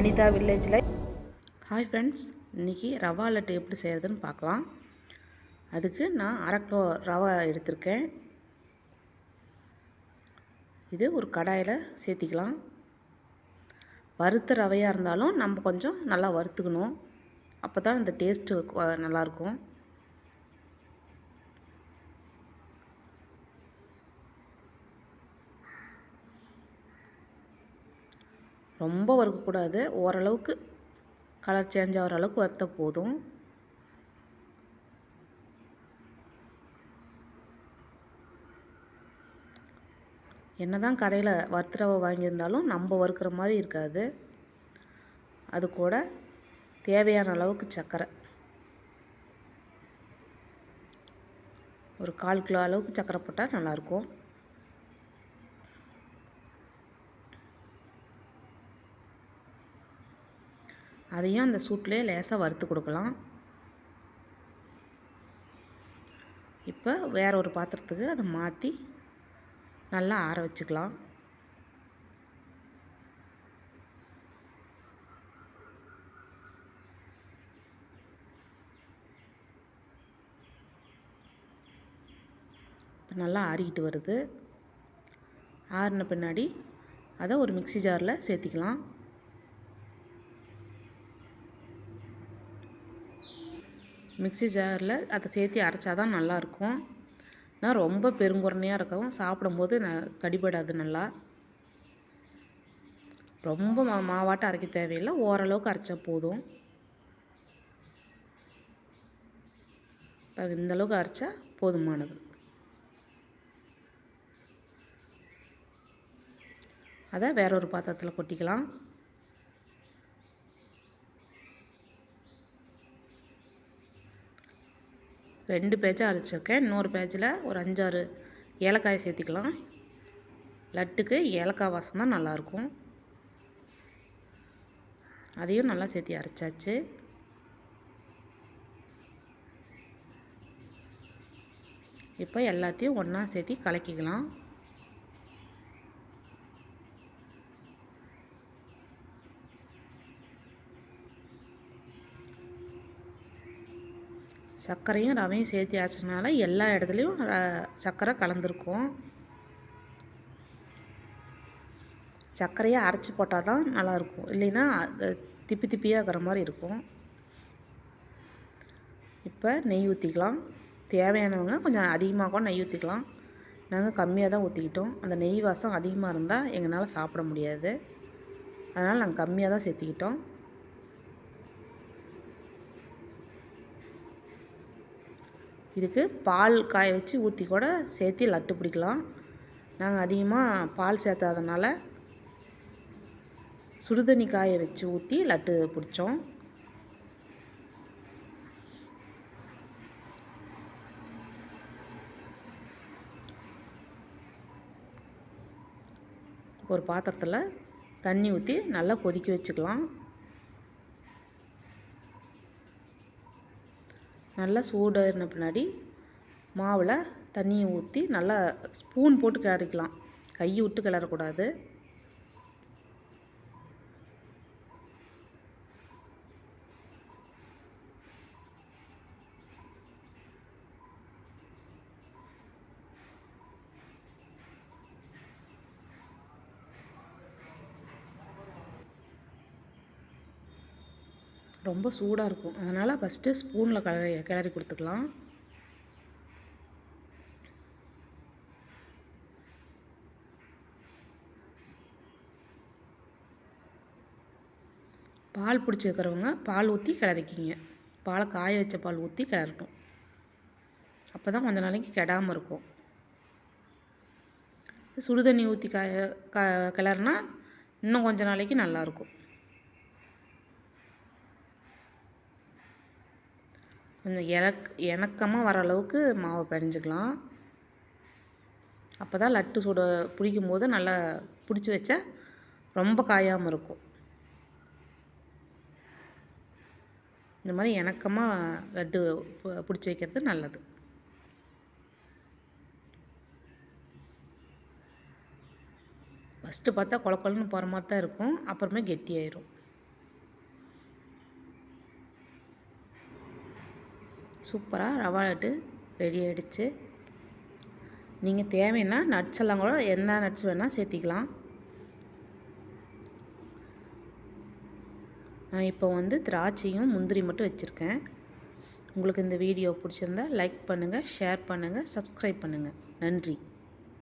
Hi friends இன்றைக்கி ரவா லட்டு எப்படி செய்கிறதுன்னு பார்க்கலாம். அதுக்கு நான் அரை கிலோ ரவா எடுத்திருக்கேன். இது ஒரு கடாயில் சேர்த்திக்கலாம். வறுத்த ரவையாக இருந்தாலும் நம்ம கொஞ்சம் நல்லா வறுத்துக்கணும். அப்போ தான் இந்த டேஸ்ட்டு நல்லாயிருக்கும் ரொம்ப வறுக்கக்கூடாது. ஓரளவுக்கு கலர் சேஞ்ச் ஆகிற அளவுக்கு வறுத்த போதும். என்ன தான் கடையில் வறுத்துறவை வாங்கியிருந்தாலும் நம்ம வறுக்கிற மாதிரி இருக்காது. அது கூட தேவையான அளவுக்கு சர்க்கரை ஒரு கால் கிலோ அளவுக்கு சர்க்கரை போட்டால் நல்லாயிருக்கும் அதையும் அந்த சூட்லேயே லேசாக வறுத்து கொடுக்கலாம். இப்போ வேற ஒரு பாத்திரத்துக்கு அதை மாற்றி நல்லா ஆற வச்சுக்கலாம். இப்போ நல்லா ஆறிக்கிட்டு வருது. ஆறின பின்னாடி அதை ஒரு மிக்சி ஜாரில் சேர்த்திக்கலாம். மிக்சி ஜாரில் அதை சேர்த்து அரைச்சா தான் நல்லாயிருக்கும். நான் ரொம்ப பெருங்குறனையாக இருக்கவும் சாப்பிடும்போது ந கடிபடாது நல்லா. ரொம்ப மா மாவாட்டம் அரைக்க தேவையில்லை. ஓரளவுக்கு அரைச்சா போதும். இந்தளவுக்கு அரைச்சா போதுமானது. அதை வேற ஒரு பாத்திரத்தில் கொட்டிக்கலாம். ரெண்டு பேஜாக அரைச்சிருக்கேன். இன்னொரு பேஜில் ஒரு அஞ்சாறு ஏலக்காய் சேர்த்திக்கலாம். லட்டுக்கு ஏலக்காய் வாசம் தான் நல்லாயிருக்கும். அதையும் நல்லா சேர்த்தி அரைச்சாச்சு. இப்போ எல்லாத்தையும் ஒன்றா சேர்த்தி கலக்கிக்கலாம். சர்க்கரையும் ரவையும் சேர்த்து ஆச்சதுனால எல்லா இடத்துலையும் சர்க்கரை கலந்துருக்கும். சர்க்கரையை அரைச்சி போட்டால் தான் நல்லாயிருக்கும். இல்லைன்னா திப்பி திப்பியாக இருக்கிற மாதிரி இருக்கும். இப்போ நெய் ஊற்றிக்கலாம் தேவையானவங்க கொஞ்சம் அதிகமாக கூட நெய் ஊற்றிக்கலாம் நாங்கள் கம்மியாக தான் ஊற்றிக்கிட்டோம் அந்த நெய் வாசம் அதிகமாக இருந்தால் எங்களால் சாப்பிட முடியாது. அதனால் நாங்கள் கம்மியாக தான் சேர்த்திக்கிட்டோம். இதுக்கு பால் காய வச்சு ஊற்றி கூட சேர்த்து லட்டு பிடிக்கலாம். நாங்கள் அதிகமாக பால் சேர்த்தாதனால சுடுதண்ணி காய வச்சு ஊற்றி லட்டு பிடிச்சோம். ஒரு பாத்திரத்தில் தண்ணி ஊற்றி நல்லா கொதிக்க வச்சுக்கலாம். நல்லா சூடான பின்னாடி மாவில் தண்ணியை ஊற்றி நல்லா ஸ்பூன் போட்டு கிளறிக்கலாம். கை விட்டு கிளறக்கூடாது. ரொம்ப சூடாக இருக்கும். அதனால் ஃபஸ்ட்டு ஸ்பூனில் கிளறி கிளறி கொடுத்துக்கலாம். பால் பிடிச்சிருக்கிறவங்க பால் ஊற்றி கிளறிக்கிங்க. பாலை காய வச்ச பால் ஊற்றி கிளறட்டும். அப்போ தான் கொஞ்ச நாளைக்கு கெடாமல் இருக்கும். சுடுதண்ணி ஊற்றி காய க கிளறுனா இன்னும் கொஞ்ச நாளைக்கு நல்லாயிருக்கும் கொஞ்சம் இலக் இணக்கமாக வர அளவுக்கு மாவை பிணைஞ்சிக்கலாம் அப்போ தான் லட்டு சுட பிடிக்கும் போது நல்லா பிடிச்சி வச்சா ரொம்ப காயாமல் இருக்கும். இந்த மாதிரி இணக்கமாக லட்டு பிடிச்சி வைக்கிறது நல்லது. ஃபஸ்ட்டு பார்த்தா குழ போகிற மாதிரி தான் இருக்கும். அப்புறமே கெட்டியாயிரும். சூப்பராக ரவா லட்டு ரெடி ஆகிடுச்சு நீங்கள் தேவைன்னா நட்ஸ் எல்லாம் கூட என்ன நட்ஸ் வேணால் சேர்த்திக்கலாம். நான் இப்போ வந்து திராட்சையும் முந்திரி மட்டும் வச்சுருக்கேன். உங்களுக்கு இந்த வீடியோ பிடிச்சிருந்தா லைக் பண்ணுங்கள் ஷேர் பண்ணுங்கள் சப்ஸ்கிரைப் பண்ணுங்கள் நன்றி.